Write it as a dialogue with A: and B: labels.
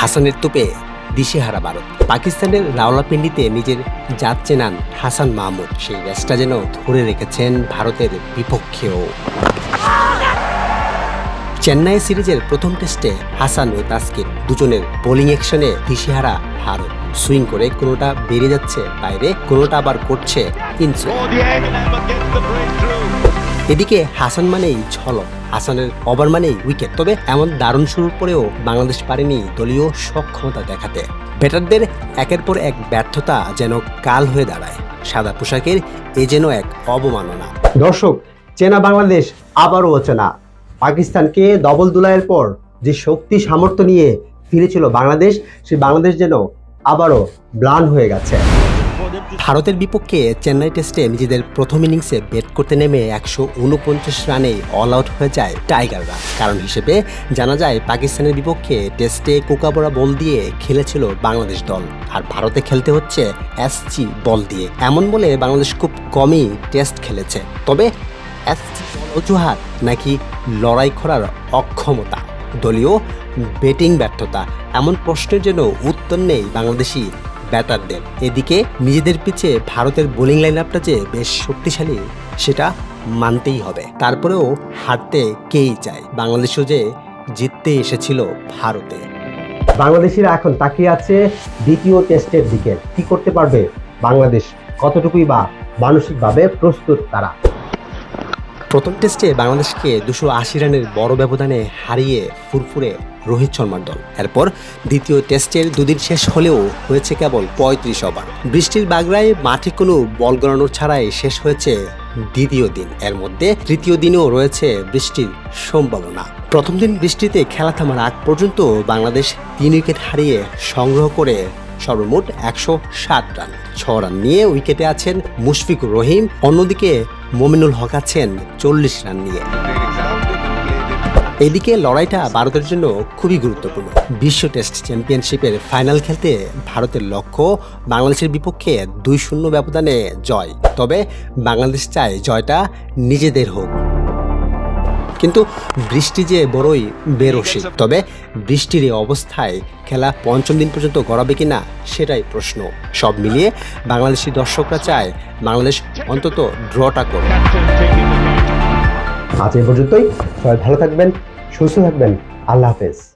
A: হাসানের তোপে দিশেহারা ভারত। পাকিস্তানের রাওলাপিন্ডিতে নিজের জাত চেনান হাসান মাহমুদ। সেই ম্যাচটা যেন ধরে রেখেছেন ভারতের বিপক্ষেও। চেন্নাই সিরিজের প্রথম টেস্টে হাসান ও তাসকিন দুজনের বোলিং অ্যাকশনে দিশেহারা ভারত। সুইং করে কোনোটা বেড়ে যাচ্ছে বাইরে কোনোটা আবার করছে ইনসুইং। এদিকে হাসান মানেই ঝলক, হাসানের ওভার মানেই উইকেট। তবে এমন দারুণ শুরুর পরেও বাংলাদেশ পারেনি দলীয় সক্ষমতা দেখাতে। ব্যাটারদের একের পর এক ব্যর্থতা যেন কাল হয়ে দাঁড়ায়। সাদা পোশাকের এ যেন এক অবমাননা।
B: দর্শক, চেনা বাংলাদেশ আবারও অচেনা পাকিস্তানকে ডবল দুলাইয়ের পর যে শক্তি সামর্থ্য নিয়ে ফিরেছিল বাংলাদেশ, সেই বাংলাদেশ যেন আবারও ব্লান হয়ে গেছে।
A: ভারতের বিপক্ষে চেন্নাই টেস্টে নিজেদের প্রথম ইনিংসে ব্যাট করতে নেমে একশো উনপঞ্চাশ রানে অল আউট হয়ে যায় টাইগাররা। কারণ হিসেবে জানা যায়, পাকিস্তানের বিপক্ষে টেস্টে কোকাবোরা বল দিয়ে খেলেছিল বাংলাদেশ দল। আর ভারতে খেলতে হচ্ছে এসজি বল দিয়ে। এমন বলে বাংলাদেশ খুব কমই টেস্ট খেলেছে। তবে এসজি অজুহাত নাকি লড়াই করার অক্ষমতা? দলীয় ব্যাটিং ব্যর্থতা। এমন প্রশ্নের জন্য উত্তর নেই বাংলাদেশি ব্যাটারদের এদিকে নিজেদের পিছে ভারতের বোলিং লাইন আপটা যে বেশ শক্তিশালী, সেটা মানতেই হবে। তারপরেও হারতে কেই চায়? বাংলাদেশও যে জিততে এসেছিল ভারতে।
B: বাংলাদেশিরা এখন তাকিয়ে আছে দ্বিতীয় টেস্টের দিকে। কি করতে পারবে বাংলাদেশ? কতটুকুই বা মানসিকভাবে প্রস্তুত তারা?
A: প্রথম টেস্টে বাংলাদেশকে দুশো আশি রানের বড় ব্যবধানে হারিয়ে ফুরফুরে রোহিত শর্মার দল। এরপর দ্বিতীয় টেস্টের দুদিন শেষ হলেও হয়েছে কেবল পঁয়ত্রিশ ওভার। বৃষ্টির বাগড়ায় মাঠে কোনো বল গড়ানোর ছাড়াই শেষ হয়েছে দ্বিতীয় দিন। এর মধ্যে তৃতীয় দিনেও রয়েছে বৃষ্টির সম্ভাবনা। প্রথম দিন বৃষ্টিতে খেলা থামার আগ পর্যন্ত বাংলাদেশ তিন উইকেট হারিয়ে সংগ্রহ করে সর্বমোট একশো ষাট রান। ছ রান নিয়ে উইকেটে আছেন মুশফিকুর রহিম। অন্যদিকে মোমিনুল হক আছেন চল্লিশ রান নিয়ে। এদিকে লড়াইটা ভারতের জন্য খুবই গুরুত্বপূর্ণ। বিশ্ব টেস্ট চ্যাম্পিয়নশিপের ফাইনাল খেলতে ভারতের লক্ষ্য বাংলাদেশের বিপক্ষে দুই শূন্য ব্যবধানে জয়। তবে বাংলাদেশ চায় জয়টা নিজেদের হোক। কিন্তু বৃষ্টি যে বড়ই বেরসি তবে বৃষ্টির এই অবস্থায় খেলা পঞ্চম দিন পর্যন্ত গড়াবে কিনা সেটাই প্রশ্ন। সব মিলিয়ে বাংলাদেশি দর্শকরা চায় বাংলাদেশ অন্তত ড্রটা করবে
B: আজ এই পর্যন্তই। সবাই ভালো থাকবেন, সুস্থ থাকবেন। আল্লাহ হাফেজ।